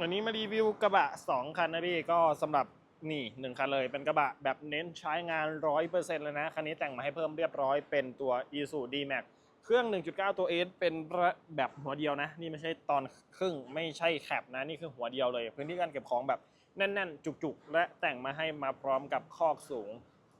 วันนี้มารีวิวกระบะ 2 คันนะพี่ก็สำหรับนี่หนึ่งคันเลยเป็นกระบะแบบเน้นใช้งาน 100%เลยนะ คันนี้แต่งมาให้เพิ่มเรียบร้อยเป็นตัว i s u D-Max เครื่อง 1.9 ตัว S เป็นแบบหัวเดียวนะ นี่ไม่ใช่ตอนครึ่งไม่ใช่แคปนะ นี่คือหัวเดียวเลย พื้นที่การเก็บของแบบแน่น ๆ จุก ๆ และแต่งมาให้มาพร้อมกับคอกสูง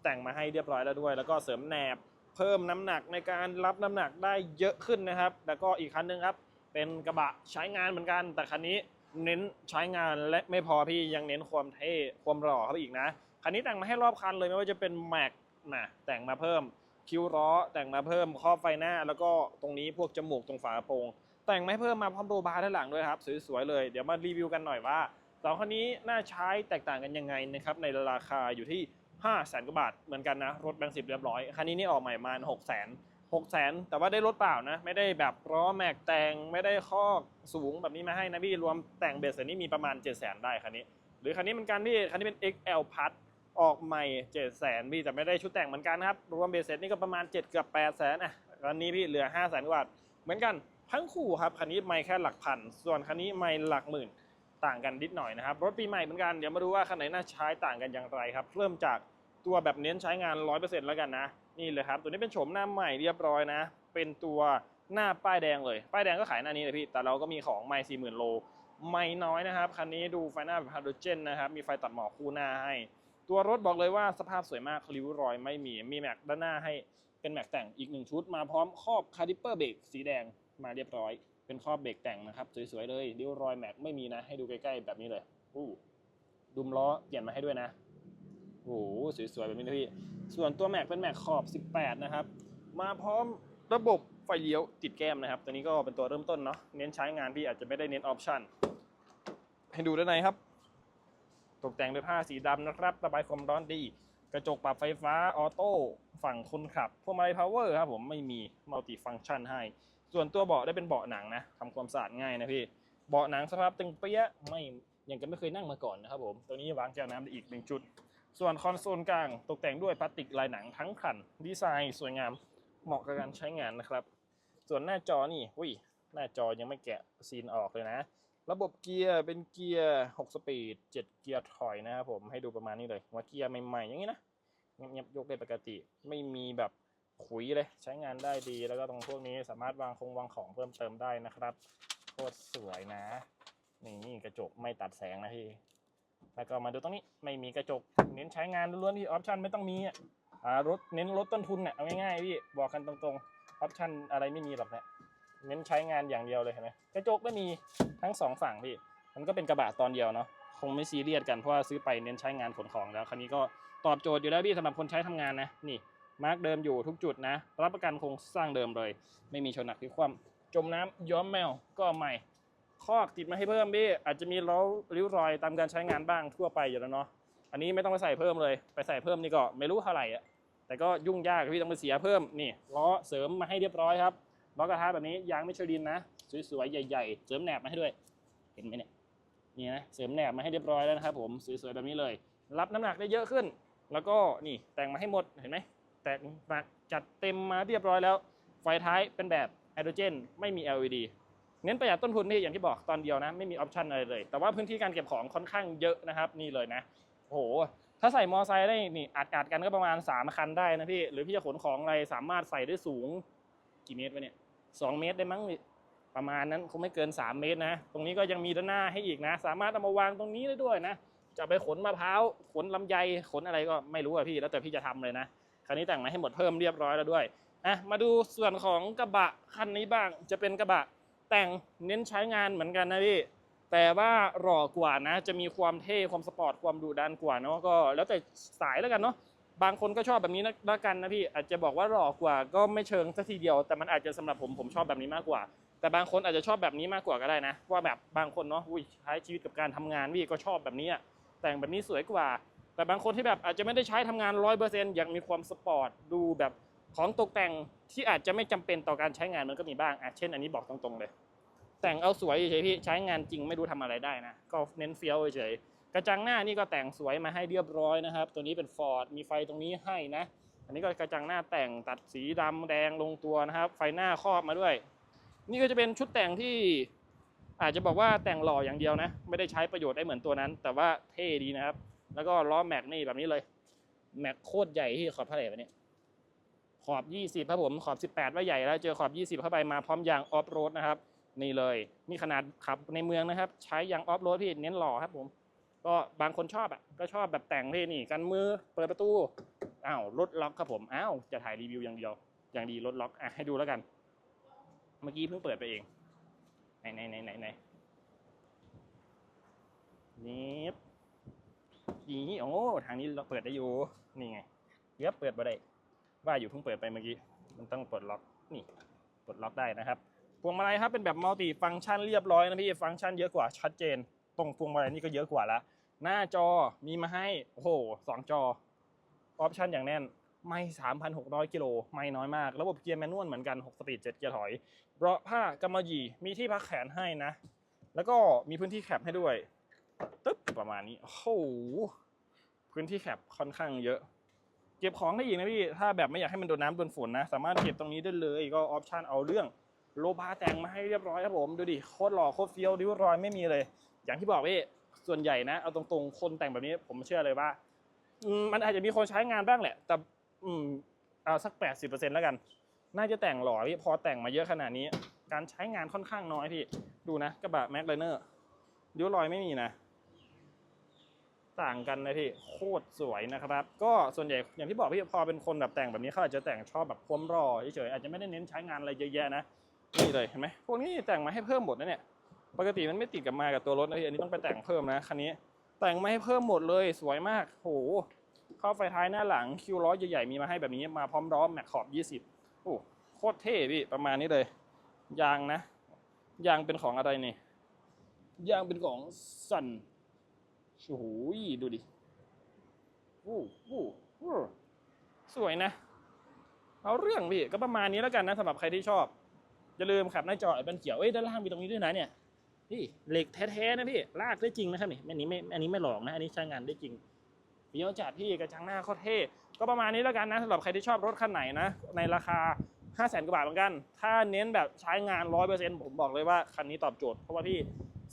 แต่งมาให้เรียบร้อยแล้วด้วย แล้วก็เสริมแหนบ เพิ่มน้ำหนักในการรับน้ำหนักได้เยอะขึ้นนะครับ แล้วก็อีกคันหนึงครับเป็นกระบะใช้งานเหมือนกันแต่คันนี้ เน้นใช้งานและไม่พอพี่ยังเน้นความเท่ความหล่อเข้าไปอีกนะคันนี้แต่งมาให้รอบคันเลยไม่ว่าจะเป็นแม็กนะแต่งมาเพิ่มคิ้วล้อแต่งมาเพิ่มครอบไฟหน้า แล้วก็ตรงนี้พวกจมูกตรงฝากระโปรง แต่งมาเพิ่มมาพร้อมโรบาร์ด้านหลังด้วยครับสวยๆเลยเดี๋ยวมารีวิวกันหน่อยว่าสองคันนี้น่าใช้แตกต่างกันยังไงนะครับในราคาอยู่ที่5 0 0แสนกว่าบาทเหมือนกันนะรถแบงค์สิบเรียบร้อยคันนี้นี่ออกใหม่มา6 0 0 0 0 6 0 0 0 0แต่ว่าได้รถเปล่านะ ไม่ได้แบบล้อแม็กแต่งไม่ได้ข้อสูงแบบนี้มาให้นะพี่รวมแต่งเบสเนี่มีประมาณ 7 0 0 0 0 0ได้คันนี้ หรือคันนี้เหมือนกันพี่คันนี้เป็น XL พัดออกใหม่7 0 0 0 0พี่แต่ไม่ได้ชุดแต่งเหมือนกันครับรวมเบสเนี่ก็ประมาณ 7 เกือบ8 0 0 0 0อะคันนี้พี่เหลือ 5 0 0 0 0 0กว่าเหมือนกันทั้งคู่ครับคันนี้ไม่แค่หลักพัน ส่วนคันนี้ไม่หลักหมื่นต่างกันนิดหน่อยนะครับรถปีใหม่เหมือนกันเดี๋ยวมาดูว่าคันไหนน่าใช้ต่างกันอย่างไรครับ เริ่มจาก ตัวแบบเน้นใช้งาน 100%แล้วกันนะ นี่เลยครับ ตัวนี้เป็นโฉมหน้าใหม่เรียบร้อยนะ เป็นตัวหน้าป้ายแดงเลย ป้ายแดงก็ขายหน้านี้เลยพี่ แต่เราก็มีของไม่สี่หมื่นโล ไม่น้อยนะครับ คันนี้ดูไฟหน้าแบบฮาโดรเจนนะครับ มีไฟตัดหมอกคู่หน้าให้ ตัวรถบอกเลยว่าสภาพสวยมากริ้วรอยไม่มี มีแม็กด้านหน้าให้ เป็นแม็กแต่งอีกหนึ่งชุด มาพร้อมครอบคาลิปเปอร์เบรกสีแดงมาเรียบร้อย เป็นครอบเบรกแต่งนะครับ สวยๆเลยริ้วรอยแม็กไม่มีนะ ให้ดูใกล้ๆแบบนี้เลยอู้ดุมล้อเปลี่ยนมาให้ด้วยนะ โอ้โหสวยๆแบบนี้นะพี่ ส่วนตัวแม็กเป็นแม็กขอบ 18 นะครับ มาพร้อมระบบไฟเลี้ยวติดแก้มนะครับ ตัวนี้ก็เป็นตัวเริ่มต้นเนาะ เน้นใช้งานพี่อาจจะไม่ได้เน้นออปชั่น ให้ดูด้านในครับ ตกแต่งด้วยผ้าสีดำนะครับ ระบายความร้อนดี กระจกปรับไฟฟ้าออโต้ฝั่งคนขับ พวงมาลัยพาวเวอร์ครับผม ไม่มีมัลติฟัง c t ชันให้ ส่วนตัวเบาะได้เป็นเบาะหนังนะทำความสะอาดง่ายนะพี่ เบาะหนังสภาพตึงเปี้ยะไม่ยังก็ไม่เคยนั่งมาก่อนนะครับผม ตัวนี้วางแก้วน้ำได้อีกหนึ่งจุด ส่วนคอนโซลกลางตกแต่งด้วยพลาสติกลายหนังทั้งคัน ดีไซน์สวยงามเหมาะกับการใช้งานนะครับ ส่วนหน้าจอนี่อุ้ยหน้าจอยังไม่แกะซีนออกเลยนะ ระบบเกียร์เป็นเกียร์ 6 สปีด 7 เกียร์ถอยนะครับผมให้ดูประมาณนี้เลยว่าเกียร์ใหม่ๆ อย่างนี้นะเงียบๆยกได้ปกติ ไม่มีแบบขุยเลยใช้งานได้ดี แล้วก็ตรงพวกนี้สามารถวางคงวางของเพิ่มเติมได้นะครับโคตรสวยนะ นี่กระจกไม่ตัดแสงนะพี่ แล้วก็มาดูตรงนี้ไม่มีกระจกเน้นใช้งานล้วนๆที่ออปชันไม่ต้องมีอะอ่ารถเน้นลดต้นทุนอะเอาง่ายๆพี่บอกกันตรงๆออปชันอะไรไม่มีหรอกนี่ยเน้นใช้งานอย่างเดียวเลยเห็นไหมกระจกไม่มีทั้งสองฝั่งพี่มันก็เป็นกระบะตอนเดียวเนาะคงไม่ซีเรียสกันเพราะว่าซื้อไปเน้นใช้งานขนของแล้วคันนี้ก็ตอบโจทย์อยู่แล้วพี่สำหรับคนใช้ทำงานนะนี่มาร์กเดิมอยู่ทุกจุดนะ รับประกันโครงสร้างเดิมเลย ไม่มีชนหนักที่คว่ำจมน้ำย้อมแมวก็ใหม่ คอกติดมาให้เพิ่มพี่อาจจะมีล้อริ้วรอยตามการใช้งานบ้างทั่วไปอยู่แล้วเนาะอันนี้ไม่ต้องไปใส่เพิ่มเลย ไปใส่เพิ่มนี่ก็ไม่รู้เท่าไหร่อะแต่ก็ยุ่งยากพี่ต้องไปเสียเพิ่มนี่ล้อเสริมมาให้เรียบร้อยครับล้อกระทะแบบนี้ยางไมิชลินนะสวยๆใหญ่ ๆ เสริมแหนบมาให้ด้วย เห็นไหมเนี่ยนี่นะเสริมแหนบมาให้เรียบร้อยแล้วนะครับผมสวยๆแบบนี้เลย รับน้ำหนักได้เยอะขึ้น แล้วก็นี่แต่งมาให้หมดเห็นไหมแต่งมาจัดเต็มมาเรียบร้อยแล้ว ไฟท้ายเป็นแบบไฮโดรเจน ไม่มี LED เน้นประหยัดต้นทุนนี่อย่างที่บอกตอนเดียวนะไม่มีออปชันอะไรเลย แต่ว่าพื้นที่การเก็บของค่อนข้างเยอะนะครับนี่เลยนะโอ้โหถ้าใส่มอไซค์ได้นี่อัดอัดกันก็ประมาณ 3 คันได้นะพี่หรือพี่จะขนของอะไรสามารถใส่ได้สูงกี่เมตรวะเนี่ยสองเมตรได้มั้งประมาณนั้นคงไม่เกิน 3 เมตรนะ ตรงนี้ก็ยังมีด้านหน้าให้อีกนะ สามารถเอามาวางตรงนี้ได้ด้วยนะ จะไปขนมะพร้าวขนลำไยขนอะไรก็ไม่รู้อะพี่แล้วแต่พี่จะทำเลยนะคันนี้แต่งมาให้หมดเพิ่มเรียบร้อยแล้วด้วยอะมาดูส่วนของกระบะคันนี้บ้างจะเป็นกระบะ แต่งเน้นใช้งานเหมือนกันนะพี่ แต่ว่าหล่อกว่านะ จะมีความเท่ความสปอร์ตความดุดันกว่าเนาะก็ แล้วแต่สายแล้วกันเนาะบางคนก็ชอบแบบนี้นะแล้วกันนะพี่อาจจะบอกว่าหล่อกว่าก็ไม่เชิงสักทีเดียว แต่มันอาจจะสำหรับผมผมชอบแบบนี้มากกว่า แต่บางคนอาจจะชอบแบบนี้มากกว่าก็ได้นะว่าแบบบางคนเนาะอุ้ยใช้ชีวิตกับการทำงานพี่ก็ชอบแบบนี้แต่งแบบนี้สวยกว่า แต่บางคนที่แบบอาจจะไม่ได้ใช้ทำงานร้อยเปอร์เซ็นต์ยังมีความสปอร์ตดูแบบของตกแต่งที่อาจจะไม่จำเป็นต่อการใช้งานมันก็มีบ้างอะเช่นอันนี้บอกตรงๆเลย แต่งเอาสวยเฉยๆพี่ใช้งานจริงไม่รู้ทำอะไรได้นะก็เน้นเฟี้ยวเฉยๆกระจังหน้านี่ก็แต่งสวยมาให้เรียบร้อยนะครับ ตัวนี้เป็นฟอร์ดมีไฟตรงนี้ให้นะ อันนี้ก็กระจังหน้าแต่งตัดสีดำแดงลงตัวนะครับ ไฟหน้าครอบมาด้วย นี่ก็จะเป็นชุดแต่งที่อาจจะบอกว่าแต่งหล่ออย่างเดียวนะ ไม่ได้ใช้ประโยชน์ได้เหมือนตัวนั้น แต่ว่าเท่ดีนะครับ แล้วก็ล้อแม็กนี่แบบนี้เลย แม็กโคตรใหญ่ที่ขอบเท่าไหร่วะเนี่ยขอบ 20ครับผมขอบ 18 ว่าใหญ่แล้ว เจอขอบ 20เข้าไปมาพร้อมยางออฟโรดนะครับ นี่เลยนี่ขนาดขับในเมืองนะครับ ใช้ยางออฟโรดพี่เน้นหล่อครับผม ก็บางคนชอบอะก็ชอบแบบแต่งพี่นี่กันมือเปิดประตูอ้าวรถล็อกครับผมอ้าวจะถ่ายรีวิวอย่างเดียว อย่างดีรถล็อกอะให้ดูแล้วกัน เมื่อกี้เพิ่งเปิดไปเองไหนไหนไหนไหนไหนนี่นี่โอ้ทางนี้เราเปิดได้อยู่นี่ไงเดี๋ยวเปิดมาได้ว่าอยู่เพิ่งเปิดไปเมื่อกี้มันต้องปลดล็อกนี่ปลดล็อกได้นะครับ พวงมาลัยครับเป็นแบบมัลติฟังก์ชันเรียบร้อยนะพี่ฟังก์ชันเยอะกว่าชัดเจน ตรงพวงมาลัยนี่ก็เยอะกว่าละหน้าจอมีมาให้โอ้โหสองจอออปชันอย่างแน่นไม่ 3,600 กิโล ไม่น้อยมาก ระบบเกียร์แมนนวลเหมือนกัน 6 สปีด 7 เกียร์ถอยเบาะผ้ากำมะหยี่ มีที่พักแขนให้นะ แล้วก็มีพื้นที่แคบให้ด้วย ตึ๊บ ประมาณนี้ โอ้โห พื้นที่แคบค่อนข้างเยอะ เก็บของได้อีกนะพี่ ถ้าแบบไม่อยากให้มันโดนน้ำโดนฝนนะ สามารถเก็บตรงนี้ได้เลย ก็ออปชันเอาเรื่อง โลบาแต่งมาให้เรียบร้อยครับผมดูดิโคตรหล่อโคตรเฟี้ยวริ้วรอยไม่มีเลย อย่างที่บอกพี่ส่วนใหญ่นะเอาตรงๆคนแต่งแบบนี้ผมเชื่อเลยว่ามันอาจจะมีคนใช้งานบ้างแหละ แต่อืมเอาสัก 80%แล้วกัน น่าจะแต่งหล่อพี่พอแต่งมาเยอะขนาดนี้ การใช้งานค่อนข้างน้อยพี่ ดูนะกระบะแม็กไลเนอร์ริ้วรอยไม่มีนะ ต่างกันนะพี่โคตรสวยนะครับ ก็ส่วนใหญ่อย่างที่บอกพี่พอเป็นคนแบบแต่งแบบนี้เขาอาจจะแต่งชอบแบบคมรอเฉยๆอาจจะไม่ได้เน้นใช้งานอะไรเยอะแยะนะ นี่เลยเห็นไหมพวกนี้แต่งมาให้เพิ่มหมดนะเนี่ย ปกติมันไม่ติดกับมากับตัวรถนะพี่อันนี้ต้องไปแต่งเพิ่มนะคันนี้ แต่งมาให้เพิ่มหมดเลยสวยมากโหเข้าไฟท้ายหน้าหลังคิวล้อใหญ่ๆมีมาให้แบบนี้มาพร้อมล้อแม็กขอบ 20โอ้โคตรเท่พี่ประมาณนี้เลยยางนะยางเป็นของอะไรนี่ยางเป็นของสันโอ้โหดูดิโอ้โหสวยนะ เอาเรื่องพี่ก็ประมาณนี้แล้วกันนะสำหรับใครที่ชอบ อย่าลืมขับหน้าจอไอ้เป็นเขียวเอ้ยด้านล่างมีตรงนี้ด้วยนะเนี่ยพี่เหล็กแท้ๆนะพี่ลากได้จริงนะครับนี่อันนี้ไม่อันนี้ไม่หลอกนะอันนี้ใช้งานได้จริงเดี๋ยวจัดพี่กระจังหน้าโคตรเท่ก็ประมาณนี้แล้วกันนะสำหรับใครที่ชอบรถคันไหนนะในราคา5 0 0 0 0 0กว่าบาทเหมือนกัน ถ้าเน้นแบบใช้งาน 100%ผมบอกเลยว่าคันนี้ตอบโจทย์เพราะว่าพี่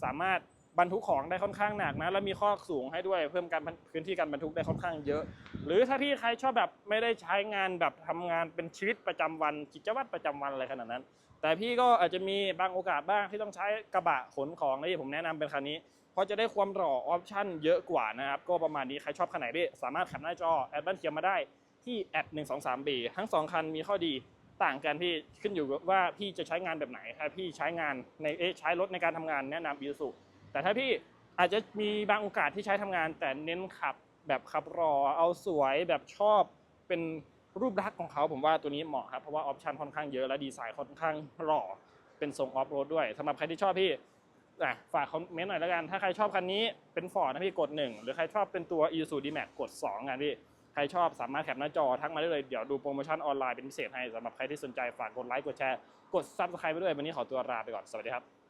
สามารถ บรรทุกของได้ค่อนข้างหนักนะ แล้วมีข้อสูงให้ด้วยเพิ่มการพื้นที่การบรรทุกได้ค่อนข้างเยอะ หรือถ้าพี่ใครชอบแบบไม่ได้ใช้งานแบบทำงานเป็นชีวิตประจำวันกิจวัตรประจำวันอะไรขนาดนั้น แต่พี่ก็อาจจะมีบางโอกาสบ้างที่ต้องใช้กระบะขนของนี่ผมแนะนำเป็นคันนี้เพราะจะได้ความหล่อออปชั่นเยอะกว่านะครับ ก็ประมาณนี้ใครชอบคันไหนพี่สามารถแคปหน้าจอแอดบ้านเขียนมาได้ที่แอดหนึ่งสองสามบีทั้งสองคันมีข้อดีต่างกันพี่ขึ้นอยู่ว่าพี่จะใช้งานแบบไหนถ้าพี่ใช้งานในเอใช้รถในการทำงานแนะนำอีซู แต่ถ้าพี่อาจจะมีบางโอกาสที่ใช้ทำงาน แต่เน้นขับแบบขับรอ เอาสวยแบบชอบเป็นรูปลักษณ์ของเขาผมว่าตัวนี้เหมาะครับเพราะว่าออปชันค่อนข้างเยอะและดีไซน์ค่อนข้างหล่อเป็นทรงออฟโรดด้วยสำหรับใครที่ชอบพี่อะฝากคอมเมนต์หน่อยแล้วกัน ถ้าใครชอบคันนี้เป็นฟอร์ดนะพี่กด 1 หรือใครชอบเป็นตัว i s u d m a x กด 2 กันพี่ ใครชอบสามารถแคปหน้าจอทักมาได้เลย เดี๋ยวดูโปรโมชั่นออนไลน์เป็นพิเศษให้สำหรับใครที่สนใจฝากกดไลค์กดแชร์ กด Subscribe ไปด้วย วันนี้ขอตัวลาไปก่อน สวัสดีครับ